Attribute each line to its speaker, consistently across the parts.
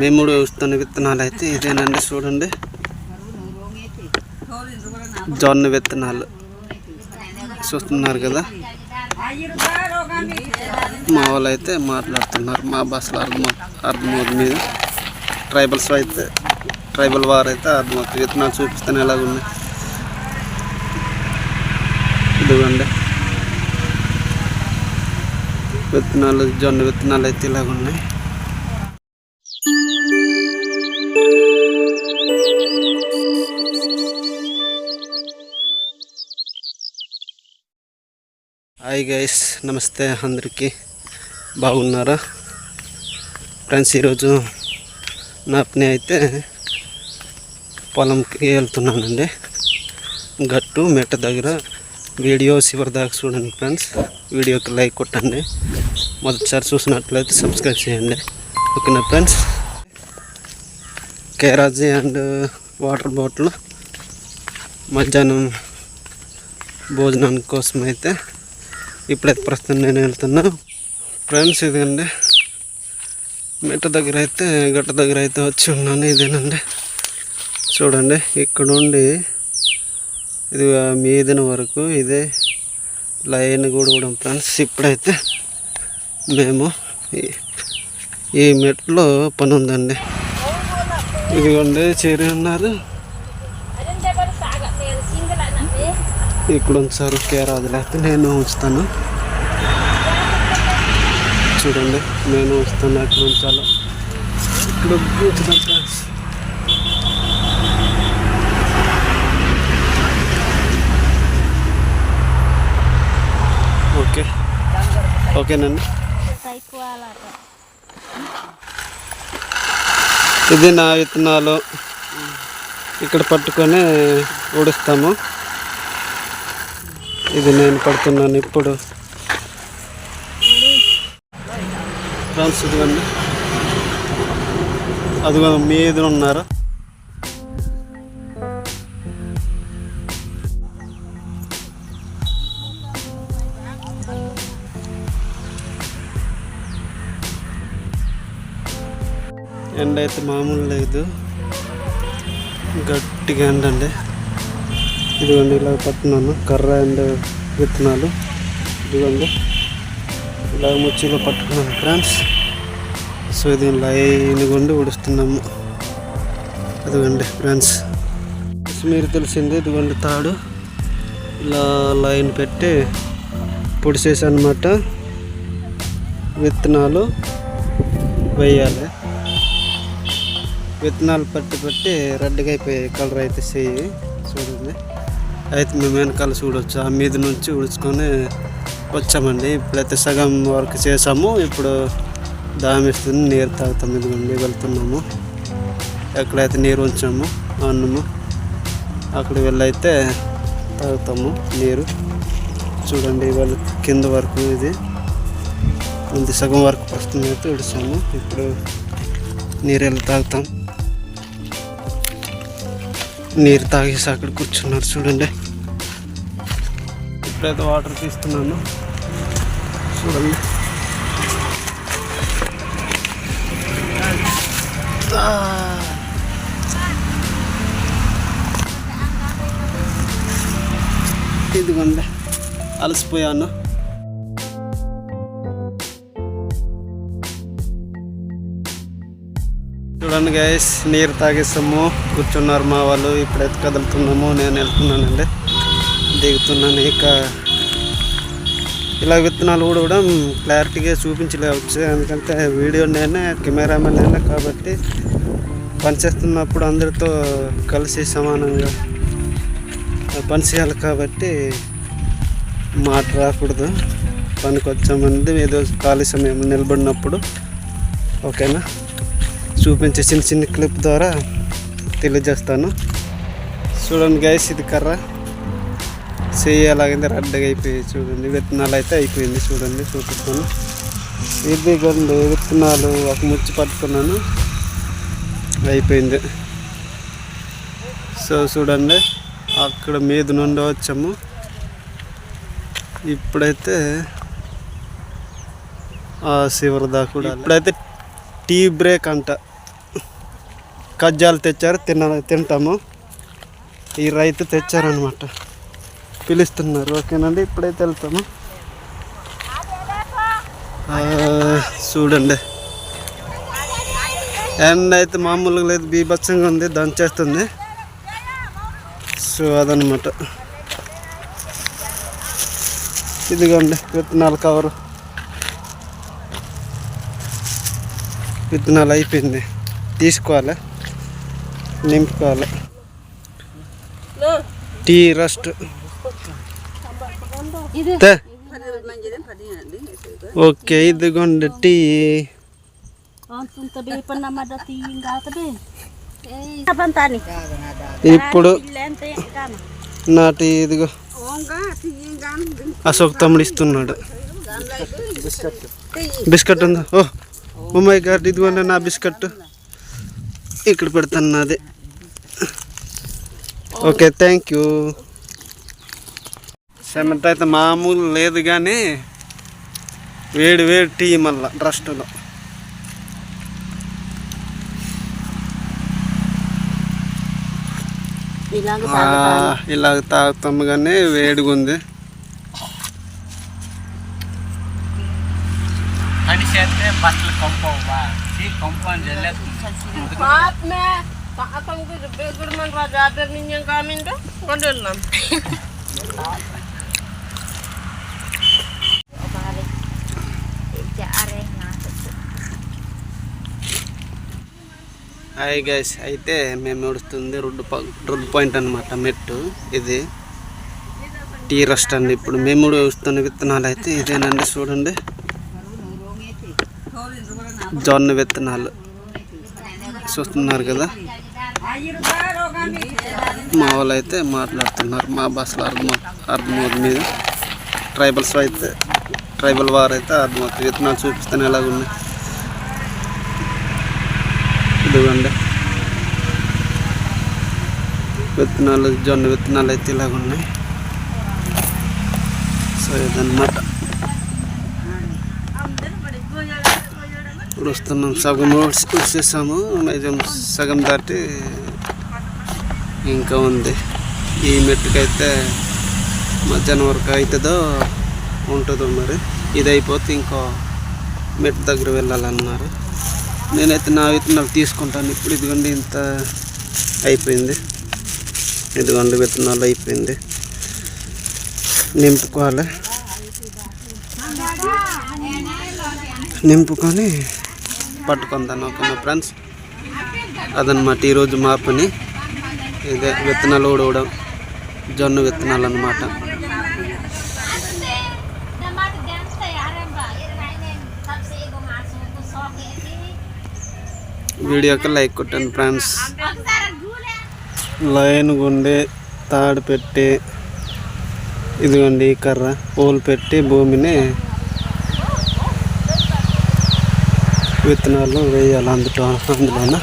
Speaker 1: మేము కూడా విత్తనాలు అయితే ఇదేనండి చూడండి. జొన్న విత్తనాలు చూస్తున్నారు కదా. మా వాళ్ళు అయితే మాట్లాడుతున్నారు. మా భాషలో అర్థం అర్థమవుతుంది మీద. ట్రైబల్స్ అయితే ట్రైబల్ వారు అయితే అర్థమవుతుంది విత్తనాలు చూపిస్తాను ఎలాగున్నాయి. ఇదిగోండి. విత్తనాలు జొన్న విత్తనాలు అయితే ఇలాగున్నాయి. హాయ్ గైస్ నమస్తే అందరికీ. బాగున్నారా? ఫ్రెండ్స్ ఈరోజు నా పని అయితే పొలంకి వెళ్తున్నానండి. గట్టు మెట్ట దగ్గర వీడియో చివరి దాకా చూడండి ఫ్రెండ్స్. వీడియోకి లైక్ కొట్టండి. మొదటిసారి చూసినట్లయితే సబ్స్క్రైబ్ చేయండి. ఓకేనా ఫ్రెండ్స్? కేరాజీ అండ్ వాటర్ బాటిల్ మధ్యాహ్నం భోజనానికి కోసం అయితే ఇప్పుడైతే ప్రస్తుతం నేను వెళ్తున్నా. ఫ్రెండ్స్ ఇదండి మెట్ట దగ్గర అయితే గట్ట దగ్గర అయితే వచ్చి ఉన్నాను. ఇదేనండి. చూడండి ఇక్కడ నుండి ఇది మీదిన వరకు ఇదే లైన్ కూడా కూడా ఫ్రెండ్స్. ఇప్పుడైతే మేము ఈ- ఈ మెట్లో పని ఉందండి. ఇదిగోండి చేరి ఉన్నారు. ఇక్కడ ఉంచారు కేరాదు లేకపోతే నేను ఉంచుతాను? చూడండి నేను ఉంచుతాను అక్కడ ఉంచాలో. ఇక్కడ ఉంచుతాను ఫ్రెండ్స్. ఓకే. ఓకేనండి ఇది నా విత్తనాలు. ఇక్కడ పట్టుకొని ఉడుస్తాము ఇది నేను పడుతున్నాను ఇప్పుడు. ఫ్రెండ్స్ ఇదిగోండి అదిగో మీద ఉన్నారు. ఎండ అయితే మామూలు లేదు. గట్టిగా ఎండండి. ఇదిగోండి ఇలా పట్టున్నాను కర్ర అండ్ విత్తనాలు. ఇదిగోండి. ఇలా ముచ్చిలో పట్టుకున్నాను ఫ్రెండ్స్. సో ఇది లైన్ గుండి ఉడుస్తున్నాము అదిగోండి ఫ్రెండ్స్. మీరు తెలిసింది ఇదిగోండి తాడు. ఇలా లైన్ పెట్టి పొడిసేసనమాట విత్తనాలు వేయాలి. విత్తనాలు పట్టి పట్టి రెడ్గా అయిపోయాయి. కలర్ అయితే చేయి చూడండి. అయితే మేము వెనకాల చూడొచ్చు. ఆ మీద నుంచి ఉడుచుకొని వచ్చామండి. ఇప్పుడైతే సగం వర్క్ చేసాము ఇప్పుడు దామిస్తుంది నీరు తాగుతాం. ఇదిగోండి వెళ్తున్నాము. ఎక్కడైతే నీరు ఉంచాము అన్నము. అక్కడ వెళ్ళైతే తాగుతాము నీరు. చూడండి ఇవాళ కింద వరకు ఇది. ఉంది సగం వరకు ప్రస్తుతం అయితే ఉడిచాము ఇప్పుడు నీరు వెళ్ళి తాగుతాం? నీరు తాగేసి అక్కడ కూర్చున్నారు. చూడండి. ఇప్పుడైతే వాటర్ తీస్తున్నాను. చూడండి. ఇదిగోండి. అలసిపోయాను. చూడండి గైస్ నీరు తాగేసాము. కూర్చున్నారు మా వాళ్ళు. ఇప్పుడైతే కదులుతున్నాము. నేను వెళ్తున్నానండి. దిగుతున్నాను. ఇక ఇలా విత్తనాలు కూడా క్లారిటీగా చూపించలేవచ్చు ఎందుకంటే వీడియో నేనే కెమెరామెన్ నేనే కాబట్టి పనిచేస్తున్నప్పుడు అందరితో కలిసి సమానంగా పని చేయాలి కాబట్టి మాట రాకూడదు. పనికి వచ్చామంది ఏదో ఖాళీ సమయం నిలబడినప్పుడు ఓకేనా? చూపించే చిన్న చిన్న క్లిప్ ద్వారా తెలియజేస్తాను. చూడండి గైస్ ఇది కర్ర. చెయ్యి రెడ్గా రెడ్డగా అయిపోయి చూడండి విత్తనాలు అయితే అయిపోయింది. చూడండి చూపిస్తాను. ఇది గండి విత్తనాలు ఒక ముచ్చి పట్టుకున్నాను. అయిపోయింది. సో చూడండి అక్కడ మీద నుండి వచ్చాము. ఇప్పుడైతే ఆ శివరి దాకా కూడా ఇప్పుడైతే టీ బ్రేక్ అంట. కజ్జాలు తెచ్చారు తిన తింటాము. ఈ రైతు తెచ్చారనమాట పిలుస్తున్నారు. ఓకేనండి ఇప్పుడైతే వెళ్తాము? చూడండి. ఎండ అయితే మామూలుగా లేదు బీభత్సంగా ఉంది దంచేస్తుంది సో అదనమాట ఇదిగోండి విత్తనాలు కవరు. విత్తనాలు అయిపోయింది. తీసుకోవాలి. నింపుకోవాలి. Tea rusk. ఓకే ఇదిగోండి టీ? ఇప్పుడు
Speaker 2: Lente, kan.
Speaker 1: నా టీ ఇదిగో. అశోక్ తమ్ముడు ఇస్తున్నాడు. బిస్కెట్ ఉందా? ఓ ఉమ్మై గారు ఇదిగోండి నా బిస్కెట్. ఇక్కడ పెడతాను నాది. Okay thank you. సెమెంట్ అయితే మామూలు లేదు కానీ వేడి వేడి టీ మళ్ళా డ్రస్ట్లో
Speaker 2: Ilang
Speaker 1: ఇలా తాగుతాము కానీ వేడిగా ఉంది.
Speaker 3: మనిషి అయితే బట్టలు కొంపవా కొంపని జల్లేదు
Speaker 1: హాయ్ గైస్ అయితే మేము నడుస్తుంది రోడ్డు రోడ్డు పాయింట్ అనమాట మెట్టు ఇది. టీ రెస్ట్ అండి ఇప్పుడు. మేము వస్తున్న విత్తనాలు అయితే ఇదేనండి చూడండి. జొన్న విత్తనాలు. చూస్తున్నారు కదా. మా వాళ్ళు అయితే మాట్లాడుతున్నారు మా భాషలో అర్థం అర్థమవుతుంది మీద. ట్రైబల్స్ అయితే ట్రైబల్ వారు అయితే అర్థమవుతుంది విత్తనాలు చూపిస్తాను ఎలాగున్నాయి. ఇదిగోండి విత్తనాలు జొన్న విత్తనాలు అయితే ఇలాగ ఉన్నాయి. సో ఇదన్నమాట. ఇప్పుడు వస్తున్నాం. సగం వచ్చేసాము. నిజం సగం దాటి ఇంకా ఉంది. ఈ మెట్టుకైతే మధ్యాహ్నం వరకు అవుతుందో ఉంటుందో మరి. ఇది అయిపోతే ఇంకో మెట్టు దగ్గర వెళ్ళాలన్నారు. నేనైతే నా విత్తనాలు తీసుకుంటాను. ఇప్పుడు ఇదిగోండి ఇంత అయిపోయింది. ఇదిగోండి విత్తనాలు అయిపోయింది. నింపుకోవాలి. నింపుకొని పట్టుకుందాను ఓకేనా ఫ్రెండ్స్ అదనమాట ఈరోజు మా పని. ఇదే విత్తనాలు ఊడవడం జొన్న విత్తనాలు అన్నమాట. వీడియోకి లైక్ కొట్టండి ఫ్రెండ్స్ లైన్ గుండి తాడు పెట్టి ఇదిగోండి ఈ కర్ర పూలు పెట్టి భూమిని విత్తనాలు వేయాలి అందులో అందులోన?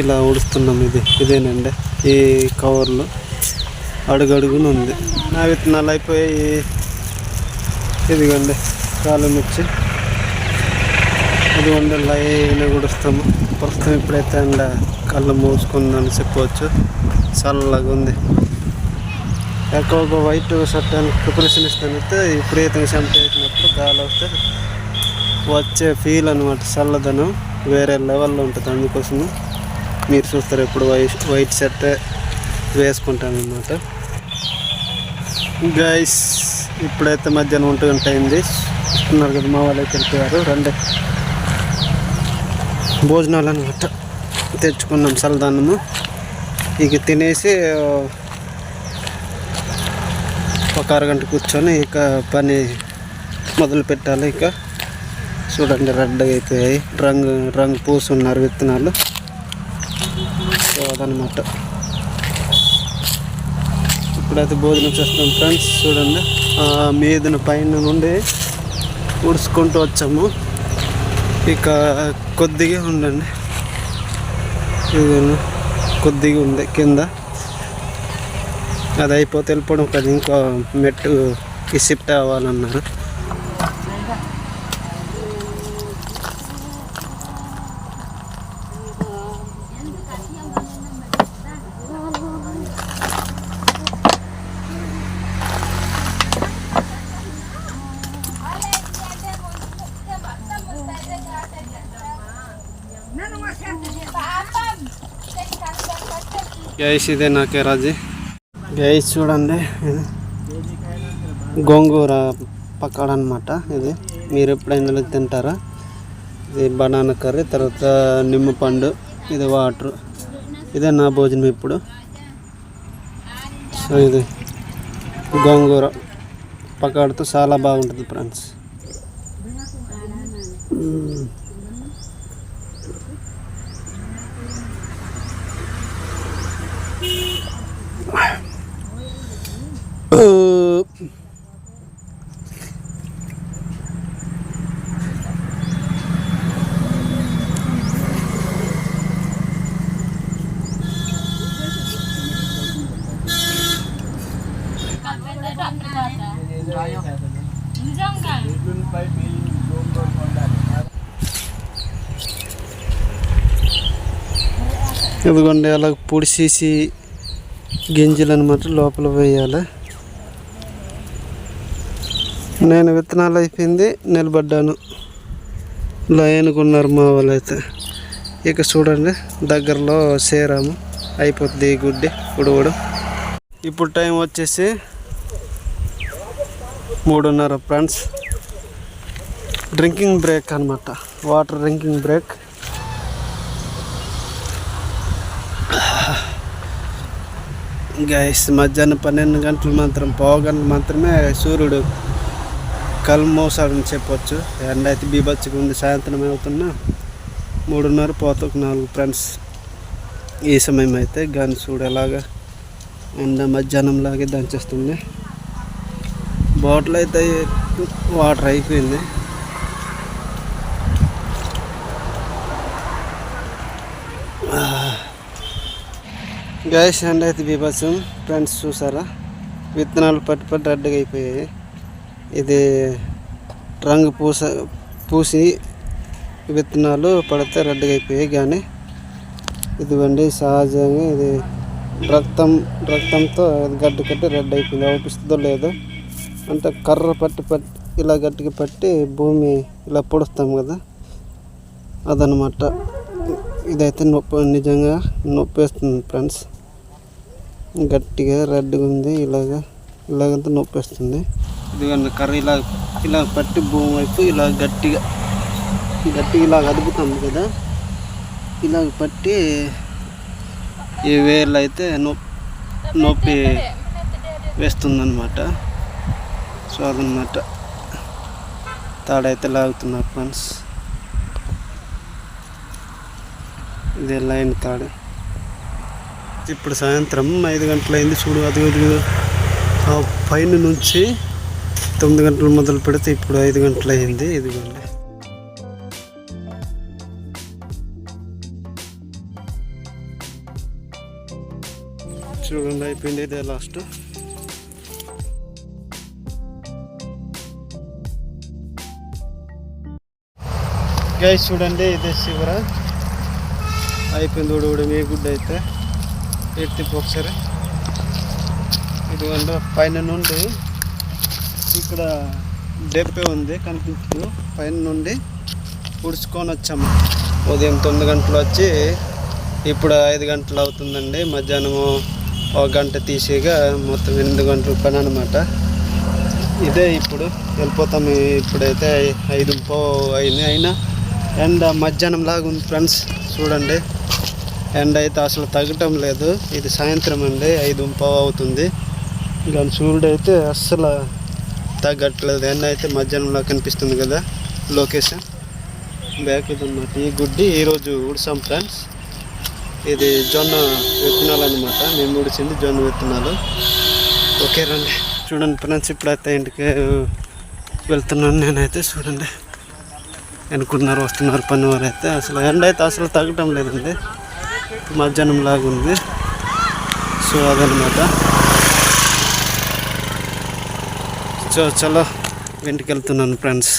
Speaker 1: ఇలా ఉడుస్తున్నాం ఇది ఇదేనండి ఈ కవర్లు అడుగడుగున ఉంది. నా విత్తనాలు అయిపోయి ఇదిగోండి కాలు మిర్చి. ఇదిగోండి లైన్ గుడుస్తాము ప్రస్తుతం ఇప్పుడైతే అండ కళ్ళు మూసుకుందని చెప్పవచ్చు చల్లగా ఉంది ఎక్కువగా వైట్ షర్ట్ అని ప్రిపరేషన్ ఇస్తానైతే విపరీతంగా చెమట వేసినప్పుడు గాలి వస్తే వచ్చే ఫీల్ అనమాట చల్లదనం వేరే లెవెల్లో ఉంటుంది అందుకోసం మీరు చూస్తారు ఎప్పుడు వైట్ వైట్ షర్ట్ వేసుకుంటాను అనమాట గైస్ ఇప్పుడైతే మధ్యాహ్నం ఒంటి గంట అయింది ఇస్తున్నారు కదా మా వాళ్ళు అయితే రండి భోజనాలు అనమాట తెచ్చుకున్నాం సలదాన్నము ఇక తినేసి ఒక అరగంట కూర్చొని ఇక పని మొదలు పెట్టాలి ఇక. చూడండి రెడ్గా అయిపోయాయి రంగు రంగు పూసున్నారు విత్తనాలు. సో అదనమాట ఇప్పుడైతే భోజనం చేస్తున్నాం ఫ్రెండ్స్ చూడండి. మీదన పైన నుండి ఉడుచుకుంటూ వచ్చాము. ఇక కొద్దిగా ఉండండి. ఇదిగోండి. కొద్దిగా ఉంది. కింద అది అయిపోతే వెళ్ళిపోవడం కదా. ఇంకో మెట్టుకి షిఫ్ట్ అవ్వాలన్నారు. గైస్ ఇదే నాకే రాజీ గైస్ చూడండి. ఇది గోంగూర పక్కడ అనమాట ఇది. మీరు ఎప్పుడైనా తింటారా? ఇది బనానా కర్రీ తర్వాత నిమ్మపండు ఇది వాటర్. ఇదే నా భోజనం ఇప్పుడు. సో ఇది గోంగూర పకాడుతో చాలా బాగుంటుంది ఫ్రెండ్స్. ఇదిగోండి అలా పొడిసేసి గింజలు అనమాట లోపల వేయాలి. నేను విత్తనాలు అయిపోయింది నిలబడ్డాను. లైన్కున్నారు మా వాళ్ళు అయితే ఇక చూడండి దగ్గరలో చేరాము అయిపోతుంది ఈ గుడ్డి ఉడవడు. ఇప్పుడు టైం వచ్చేసి మూడున్నర ఫ్రెండ్స్. డ్రింకింగ్ బ్రేక్ అనమాట వాటర్ డ్రింకింగ్ బ్రేక్. గైస్ మధ్యాహ్నం పన్నెండు గంటలు మాత్రం పావు గంటలు మాత్రమే సూర్యుడు కళ్ళు మోసాడని చెప్పొచ్చు ఎండ అయితే బీభత్సగా ఉంది. సాయంత్రం అవుతున్నా మూడున్నర పోతకు నాలుగు ఫ్రెండ్స్. ఈ సమయం అయితే గాని చూడేలాగా ఎండ మధ్యాహ్నంలాగే దంచేస్తుంది. బాటిల్ అయితే వాటర్ అయిపోయింది. గ్యాస్ ఎండ అయితే బీభత్సం. ఫ్రెండ్స్ చూసారా? విత్తనాలు పట్టి పట్టి రెడ్గా అయిపోయాయి. ఇది రంగు పూస పూసి విత్తనాలు పడితే రెడ్గా అయిపోయాయి కానీ ఇదిగోండి సహజంగా ఇది రక్తం రక్తంతో అది గడ్డ కట్టి రెడ్ అయిపోయింది. అవుపిస్తుందో లేదో అంటే కర్ర పట్టి పట్టి ఇలా గట్టిగా పట్టి భూమి ఇలా పొడుస్తాం కదా అదనమాట ఇదైతే నొప్పి నిజంగా నొప్పి వేస్తుంది ఫ్రెండ్స్. గట్టిగా రెడ్గా ఉంది ఇలాగా ఇలాగంతా నొప్పి వేస్తుంది. ఇదిగోండి కర్ర ఇలా ఇలా పట్టి భూమి వైపు ఇలా గట్టిగా గట్టిగా ఇలా అదుపుతాము కదా ఇలా పట్టి ఈ వేర్లు అయితే నొప్పి నొప్పి వేస్తుందన్నమాట సో అదనమాట తాడైతే లాగుతున్నారు ఫ్రెండ్స్ ఇది లైన్ తాడు ఇప్పుడు సాయంత్రం ఐదు గంటలైంది చూడు అది ఆ పైన నుంచి తొమ్మిది గంటలు మొదలు పెడితే ఇప్పుడు ఐదు గంటలు అయింది ఇదిగోండి. చూడండి అయిపోయింది ఇదే లాస్ట్ గై చూడండి ఇదే శివర. అయిపోయింది ఉడవడం ఏ గుడ్డ అయితే. ఎత్తి ఒకసారి. ఇదిగోండి పైన నుండి ఇక్కడ డెప్పే ఉంది కనిపించదు పైన నుండి ఉడుచుకొని వచ్చాము ఉదయం తొమ్మిది గంటలు వచ్చి ఇప్పుడు ఐదు గంటలు అవుతుందండి. మధ్యాహ్నము ఒక గంట తీసేగా మొత్తం ఎనిమిది గంటలు పని అనమాట ఇదే ఇప్పుడు వెళ్ళిపోతాం ఇప్పుడైతే ఐదు పో అయినాయి అయినా. ఎండ మధ్యాహ్నం లాగా ఉంది ఫ్రెండ్స్ చూడండి. ఎండ అయితే అసలు తగ్గటం లేదు. ఇది సాయంత్రం అండి ఐదు పావు అవుతుంది. కానీ సూర్యుడు అయితే అస్సలు తగ్గట్లేదు. ఎండ అయితే మధ్యాహ్నంలో కనిపిస్తుంది కదా లొకేషన్ బ్యాక్ ఇది అన్నమాట. ఈ గుడ్డి ఈరోజు ఉడిసాం ఫ్రెండ్స్. ఇది జొన్న విత్తనాలు అనమాట మేము ఉడిచింది జొన్న విత్తనాలు. ఓకే రండి. చూడండి ఫ్రెండ్స్ ఇప్పుడైతే ఇంటికి వెళ్తున్నాను నేనైతే. చూడండి. అనుకున్నారు వస్తున్నారు పని వారు అయితే అసలు ఎండ అయితే అసలు తగ్గటం లేదండి. మధ్యాహ్నం లాగా ఉంది సో అదనమాట సో చలో ఫ్రెండ్స్